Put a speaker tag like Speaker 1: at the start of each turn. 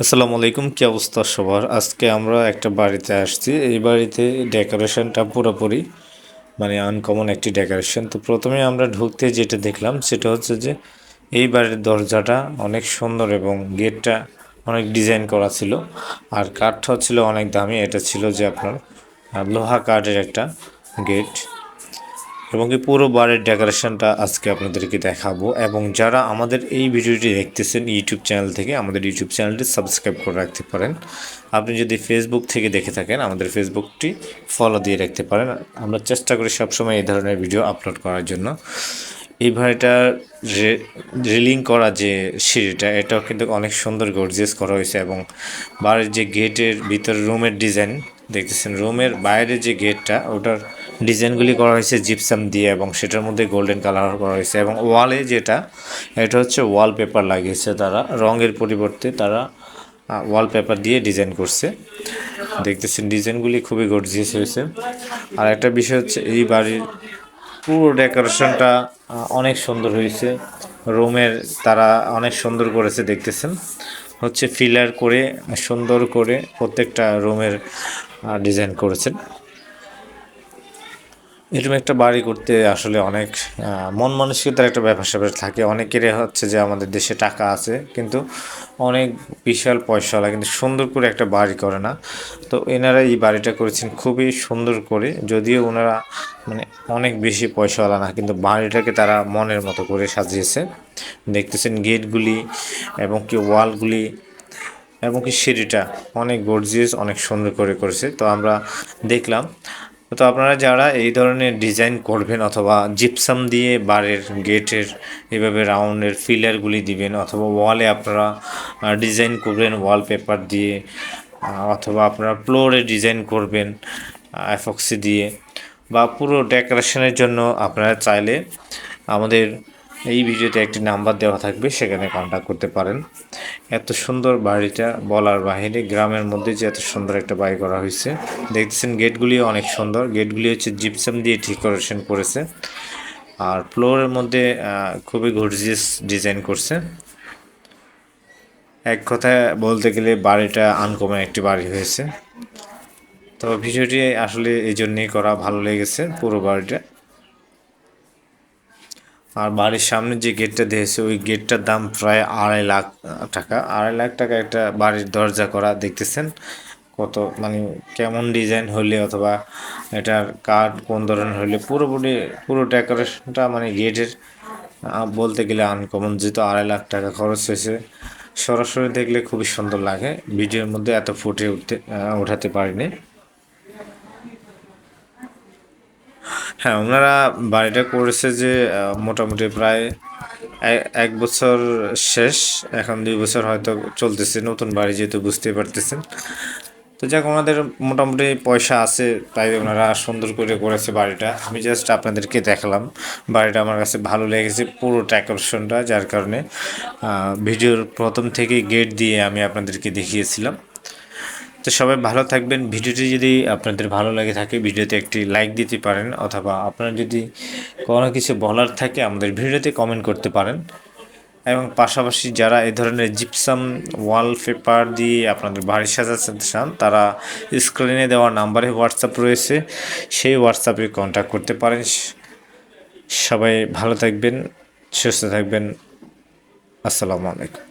Speaker 1: আসসালামু আলাইকুম, কি অবস্থা সবার? আজকে আমরা একটা বাড়িতে আসছি। এই বাড়িতে ডেকোরেশনটা পুরোপুরি মানে আনকমন একটি ডেকোরেশন। তো প্রথমে আমরা ঢুকতে যেটা দেখলাম, সেটা হচ্ছে যে এই বাড়ির দরজাটা অনেক সুন্দর এবং গেটটা অনেক ডিজাইন করা ছিল। আর কাঠটাও ছিল অনেক দামি, এটা ছিল যে আপনার লোহা কাঠের একটা গেট। এবং এই পুরো বাড়ির ডেকোরেশনটা আজকে আপনাদেরকে দেখাবো এবং যারা আমাদের এই ভিডিওটি দেখতেছেন ইউটিউব চ্যানেল থেকে, আমাদের ইউটিউব চ্যানেলটি সাবস্ক্রাইব করে রাখতে পারেন। আপনি যদি ফেসবুক থেকে দেখে থাকেন, আমাদের ফেসবুকটি ফলো দিয়ে রাখতে পারেন। আমরা চেষ্টা করি সবসময় এই ধরনের ভিডিও আপলোড করার জন্য। এই বাড়িটার রিলিং করা যে সিঁড়িটা, এটাও কিন্তু অনেক সুন্দর গর্জিয়াস করা হয়েছে এবং বাড়ির যে গেটের ভিতর রুমের ডিজাইন দেখতেছেন? রুমের বাইরে যে গেটটা ওটার ডিজাইনগুলি করা হয়েছে জিপসাম দিয়ে এবং সেটার মধ্যে গোল্ডেন কালার করা হয়েছে এবং ওয়ালে যেটা, এটা হচ্ছে ওয়ালপেপার লাগিয়েছে তারা। রঙের পরিবর্তে তারা ওয়ালপেপার দিয়ে ডিজাইন করছে। দেখতেছেন, ডিজাইনগুলি খুবই গর্জিয়াস হয়েছে। আর একটা বিষয় হচ্ছে, এই বাড়ির পুরো ডেকোরেশনটা অনেক সুন্দর হয়েছে। রুমের তারা অনেক সুন্দর করেছে, দেখতেছেন। হচ্ছে ফিলার করে, সুন্দর করে প্রত্যেকটা রুমের ডিজাইন করেছেন। এরকম একটা বাড়ি করতে আসলে অনেক মন মানসিকতার একটা ব্যাপার স্যাপার থাকে। অনেকেরই হচ্ছে যে আমাদের দেশে টাকা আছে, কিন্তু অনেক বিশাল পয়সাওয়ালা কিন্তু সুন্দর করে একটা বাড়ি করে না। তো এনারা এই বাড়িটা করেছেন খুবই সুন্দর করে, যদিও ওনারা মানে অনেক বেশি পয়সাওয়ালা না, কিন্তু বাড়িটাকে তারা মনের মতো করে সাজিয়েছে। দেখতেছেন গেটগুলি এবং কি ওয়ালগুলি এবং কি সিঁড়িটা অনেক গর্জিয়াস, অনেক সুন্দর করে করেছে। তো আমরা দেখলাম তো আপনারা যারা এই ধরনের ডিজাইন করবেন অথবা জিপসাম দিয়ে বারের গেটের এভাবে রাউন্ডের ফিলারগুলি দিবেন অথবা ওয়ালে আপনারা ডিজাইন করবেন ওয়ালপেপার দিয়ে অথবা আপনারা ফ্লোরে ডিজাইন করবেন অ্যাফক্সি দিয়ে, বা পুরো ডেকোরেশনের জন্য আপনারা চাইলে আমাদের এই ভিডিওতে একটি নাম্বার দেওয়া থাকবে, সেখানে কন্ট্যাক্ট করতে পারেন। এত সুন্দর বাড়িটা বলার বাহিরে, গ্রামের মধ্যে যে এত সুন্দর একটা বাড়ি করা হয়েছে। দেখতেছেন গেটগুলি অনেক সুন্দর। গেটগুলি হচ্ছে জিপসাম দিয়ে ডেকোরেশন করেছে। আর ফ্লোরের মধ্যে খুবই গর্জিয়াস ডিজাইন করছে। এক কথায় বলতে গেলে বাড়িটা আনকমন একটি বাড়ি হয়েছে। তো ভিডিওটি আসলে এই জন্যই করা, ভালো লেগেছে পুরো বাড়িটা। আর বাড়ির সামনে যে গেটটা দিয়েছে, ওই গেটটার দাম প্রায় আড়াই লাখ টাকা। আড়াই লাখ টাকা একটা বাড়ির দরজা করা দেখতেছেন। কত মানে কেমন ডিজাইন হলে অথবা এটার কাঠ কোন ধরনের হলে পুরোপুরি, পুরো ডেকোরেশনটা মানে গেটের বলতে গেলে আনকমন যেহেতু আড়াই লাখ টাকা খরচ হয়েছে, সরাসরি দেখলে খুবই সুন্দর লাগে। ভিডিওর মধ্যে এত ফুটে উঠতে ওঠাতে পারিনি। হ্যাঁ ওনারা বাড়িটা করেছে যে মোটামুটি প্রায় এক বছর শেষ। এখন দুই বছর হয়তো চলতেছে, নতুন বাড়ি যেহেতু বুঝতে পারতেছেন। তো যাক, ওনাদের মোটামুটি পয়সা আছে, তাই ওনারা সুন্দর করে করেছে বাড়িটা। আমি জাস্ট আপনাদেরকে দেখালাম, বাড়িটা আমার কাছে ভালো লেগেছে, পুরো ডেকোরেশনটা যার কারণে ভিডিওর প্রথম থেকে গেট দিয়ে আমি আপনাদেরকে দেখিয়েছিলাম। তো সবাই ভালো থাকবেন। ভিডিওটি যদি আপনাদের ভালো লাগে থাকে, ভিডিওতে একটি লাইক দিতে পারেন অথবা আপনার যদি কোনো কিছু বলার থাকে, আমাদের ভিডিওতে কমেন্ট করতে পারেন। এবং পাশাপাশি যারা এই ধরনের জিপসাম ওয়ালপেপার দিয়ে আপনাদের বাড়ি সাজাতে চান, তারা স্ক্রিনে দেওয়া নাম্বারে হোয়াটসঅ্যাপ রয়েছে। সেই হোয়াটসঅ্যাপে কন্ট্যাক্ট করতে পারেন। সবাই ভালো থাকবেন, সুস্থ থাকবেন। আসসালামু আলাইকুম।